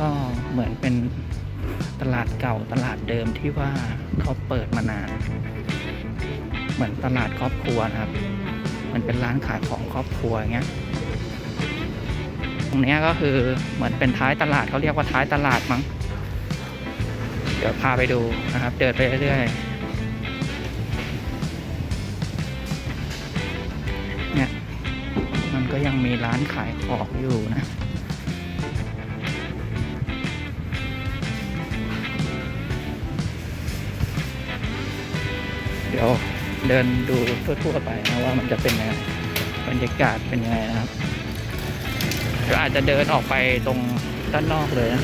ก็เหมือนเป็นตลาดเก่าตลาดเดิมที่ว่าเขาเปิดมานาน เหมือนตลาดครอบครัวนะครับ มันเป็นร้านขายของครอบครัวอย่างเงี้ยตรงเนี้ยก็คือเหมือนเป็นท้ายตลาดเขาเรียกว่าท้ายตลาดมั้ง เดี๋ยวพาไปดูนะครับ เดินไปเรื่อยๆ เนี่ย มันก็ยังมีร้านขายของอยู่นะ เดินดูทั่วๆไปนะว่ามันจะเป็นยังไงบรรยากาศเป็นยังไงนะครับเดี๋ยวอาจจะเดินออกไปตรงด้านนอกเลยนะ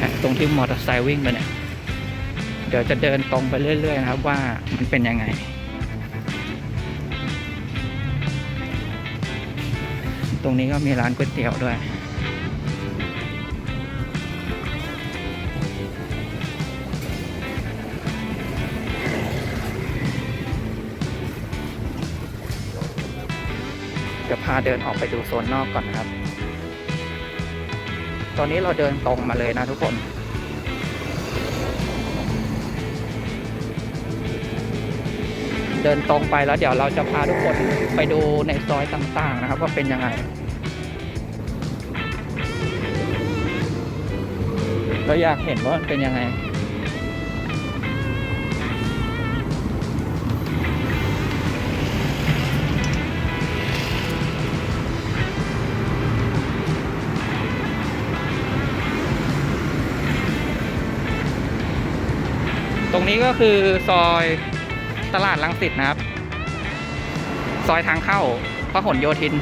ฮะตรงที่มอเตอร์ไซค์วิ่งไปเนี่ยเดี๋ยวจะเดินตรงไปเรื่อย ๆ นะครับ ว่ามันเป็นยังไง ตรงนี้ก็มีร้านก๋วยเตี๋ยวด้วย ดี๋ยวพาเดินออกไปดูโซนนอกก่อนนะครับ ตอนนี้เราเดินตรงมาเลยนะทุกคน เดินตรงไปแล้วเดี๋ยวเราจะพาทุกคนไปดูในซอยต่างๆนะครับ ว่าเป็นยังไง เราอยากเห็นว่ามันเป็นยังไง ตรงนี้ก็คือซอยตลาดลังสิตนะครับ ซอยทางเข้าพหลโยธิน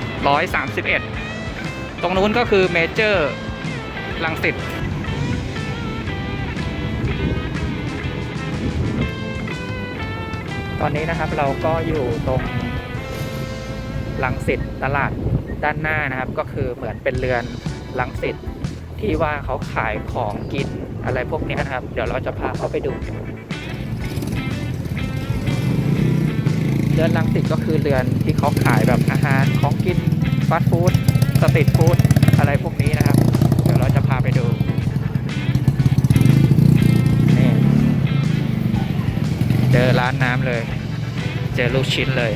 131 ตรงนู้นก็คือเมเจอร์ลังสิตตอนนี้นะครับเราก็อยู่ตรงลังสิตตลาดด้านหน้านะครับ ก็คือเหมือนเป็นเรือนลังสิตที่ว่าเขาขายของกินอะไรพวกนี้นะครับ เดี๋ยวเราจะพาเขาไปดู รือนลังสิตก็คือเรือนที่เขาขายแบบอาหารของกินฟาสต์ฟู้ดสตรีทฟู้ดอะไรพวกนี้นะครับ เดี๋ยวเราจะพาไปดูนี่เจอร้านน้ำเลย เจอลูกชิ้นเลย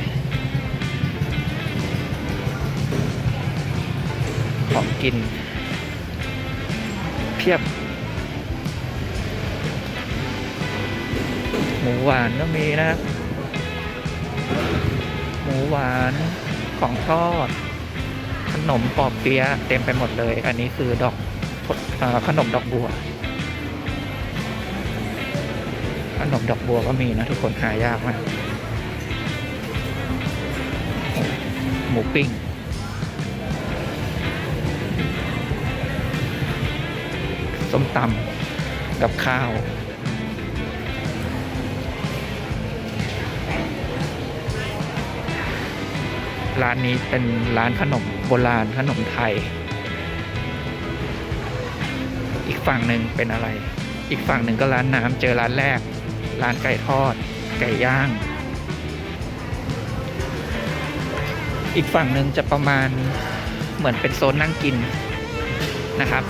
ของกิน เพียบหมูหวานก็มีนะครับ หวานของทอด ขนมปอบเปี๊ยะเต็มไปหมดเลย อันนี้คือดอกอขนมดอกบัว ขนมดอกบัวก็มีนะทุกคนหายากมากหมูปิ้งส้มตำกับข้าว ร้านนี้เป็นร้านขนมโบราณขนมไทย อีกฝั่งหนึ่งเป็นอะไร อีกฝั่งหนึ่งก็ร้านน้ำเจอร้านแรก ร้านไก่ทอด ไก่ย่าง อีกฝั่งหนึ่งจะประมาณเหมือนเป็นโซนนั่งกินนะครับ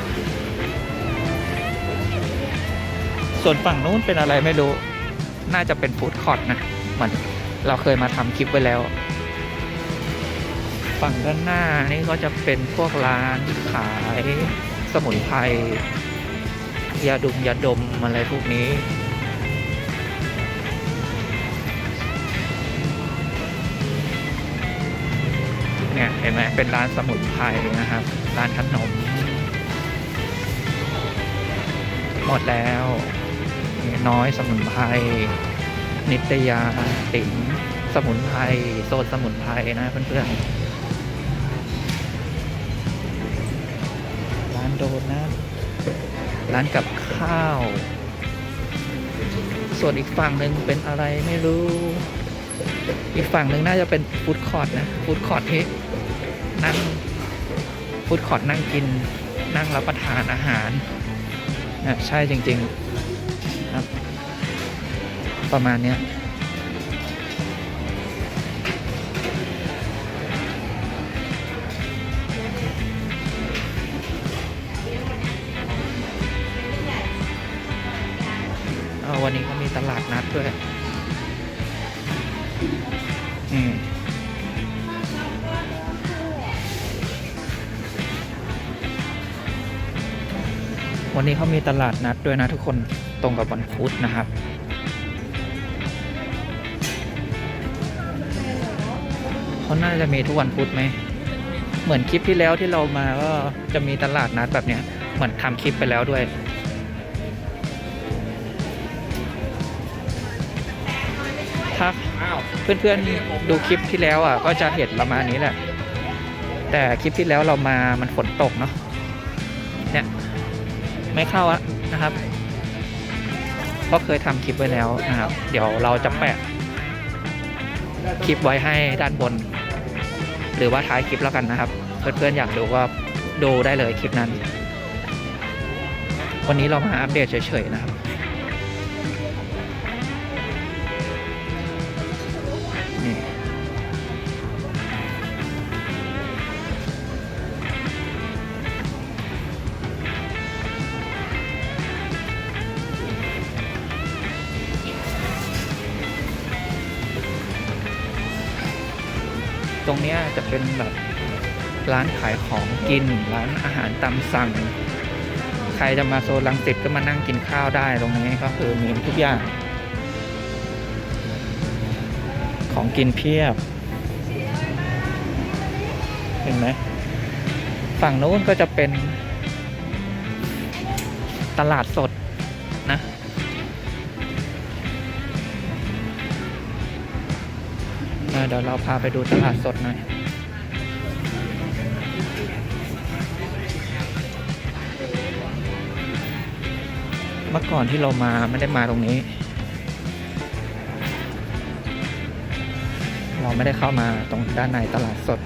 ส่วนฝั่งนู้นเป็นอะไรไม่รู้ น่าจะเป็นฟู้ดคอร์ทนะเหมือนเราเคยมาทำคลิปไว้แล้ว ฝั่งด้านหน้านี่ก็จะเป็นพวกร้านขายสมุนไพรยาดุมยาดมอะไรพวกนี้เนี่ยเห็นไหมเป็นร้านสมุนไพรนะครับ ร้านขนม หมดแล้วน้อยสมุนไพรนิตยาติ๋มสมุนไพรโซนสมุนไพรนะเพื่อนๆ โดนัทร้านกับข้าว ส่วนอีกฝั่งหนึ่งเป็นอะไรไม่รู้ อีกฝั่งหนึ่งน่าจะเป็นฟู้ดคอร์ทนะฟู้ดคอร์ทที่นั่งฟู้ดคอร์ทนั่งกิน นั่งรับประทานอาหารนะใช่จริง ๆ ครับ ประมาณเนี้ย วันนี้เขามีตลาดนัดด้วย อืมวันนี้เขามีตลาดนัดด้วยนะทุกคนตรงกับวันพุธนะครับ เขาน่าจะมีทุกวันพุธไหม เหมือนคลิปที่แล้วที่เรามาก็จะมีตลาดนัดแบบเนี้ย เหมือนทำคลิปไปแล้วด้วย เพื่อนๆดูคลิปที่แล้วอะก็จะเห็นประมาณนี้แหละ แต่คลิปที่แล้วเรามามันฝนตกเนาะเนี่ยไม่เข้าอะนะครับเพราะเคยทำคลิปไว้แล้วนะครับ เดี๋ยวเราจะแปะคลิปไว้ให้ด้านบน หรือว่าท้ายคลิปแล้วกันนะครับ เพื่อนๆอยากดูก็ดูได้เลยคลิปนั้น วันนี้เรามาอัปเดตเฉยๆนะครับ รงนี้จะเป็นแบบร้านขายของกิน ร้านอาหารตามสั่ง ใครจะมาโซนลังสิตก็มานั่งกินข้าวได้ ตรงนี้ก็คือมีทุกอย่าง ของกินเพียบ เห็นไหมฝั่งนู้นก็จะเป็นตลาดสด เดี๋ยวเราพาไปดูตลาดสดหน่อย เมื่อก่อนที่เรามาไม่ได้มาตรงนี้ เราไม่ได้เข้ามาตรงด้านในตลาดสด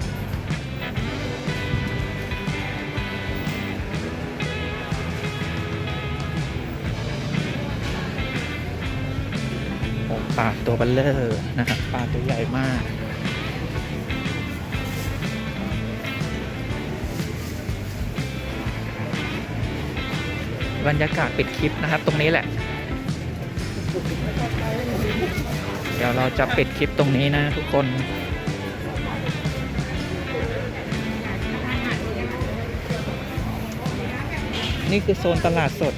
ลาตัวเบัลเลอร์นะครับปลาตัวใหญ่มาก บรรยากาศปิดคลิปนะครับ ตรงนี้แหละ เดี๋ยวเราจะปิดคลิปตรงนี้นะทุกคนนี่คือโซนตลาดสด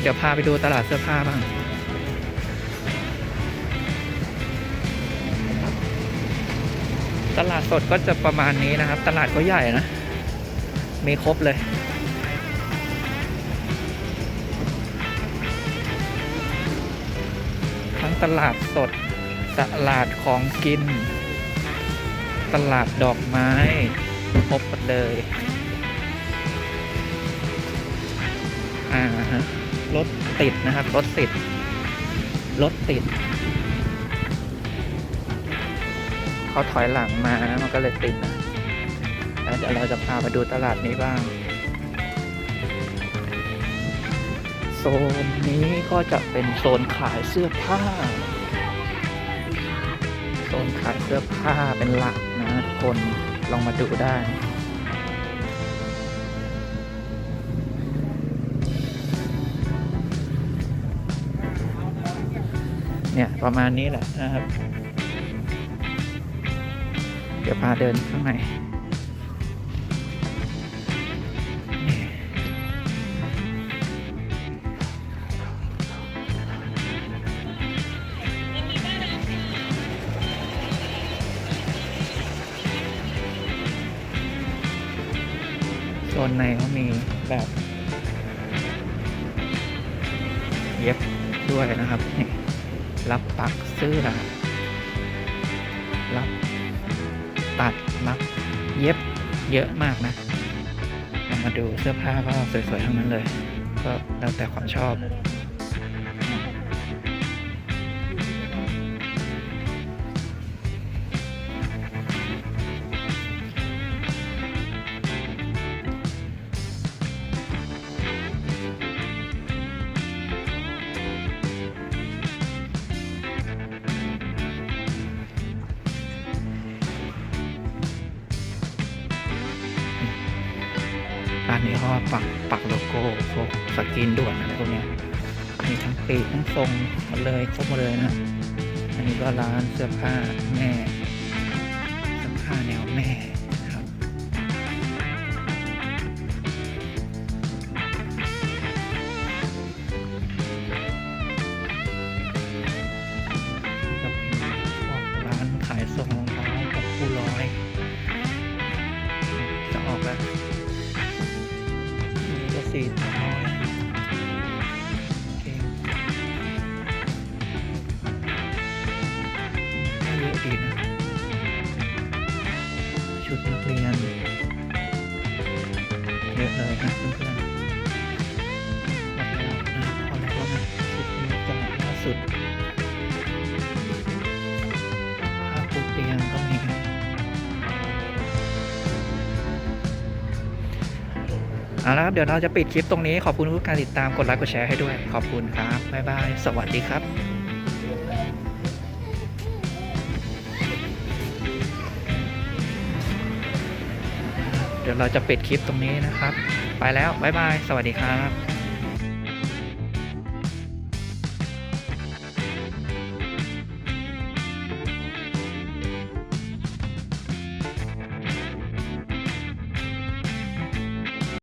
เดี๋ยวพาไปดูตลาดเสื้อผ้าบ้าง ตลาดสดก็จะประมาณนี้นะครับ ตลาดก็ใหญ่นะ มีครบเลยทั้งตลาดสด ตลาดของกิน ตลาดดอกไม้ครบหมดเลย อ่าฮะ รถติดนะครับ รถติด รถติด เขาถอยหลังมานะมันก็เลยติดนะแล้วเดี๋ยวเราจะพาไปดูตลาดนี้บ้าง โซนนี้ก็จะเป็นโซนขายเสื้อผ้า โซนขายเสื้อผ้าเป็นหลักนะทุกคน ลองมาดูได้ เนี่ยประมาณนี้แหละนะครับ เดี๋ยวพาเดินข้างในโซนในเขามีแบบเย็บด้วยนะครับนี่ รับปักเสื้อ รับตัดรับเย็บเยอะมากนะลองมาดูเสื้อผ้าก็สวยๆทั้งนั้นเลย ก็แล้วแต่ความชอบ นี้เขาปักปักโลโก้พวกสกินด่วนอะไรพวกนี้มีทั้งปีกทั้งทรงหมดเลยครบหมดเลยนะ อันนี้ก็ร้านเสื้อผ้าแม่เสื้อผ้าแนวแม่ เอาละครับ เดี๋ยวเราจะปิดคลิปตรงนี้ ขอบคุณทุกการติดตาม กดไลค์ กดแชร์ให้ด้วย ขอบคุณครับ บ๊ายบาย สวัสดีครับเดี๋ยวเราจะปิดคลิปตรงนี้นะครับ ไปแล้ว บ๊ายบาย สวัสดีครับ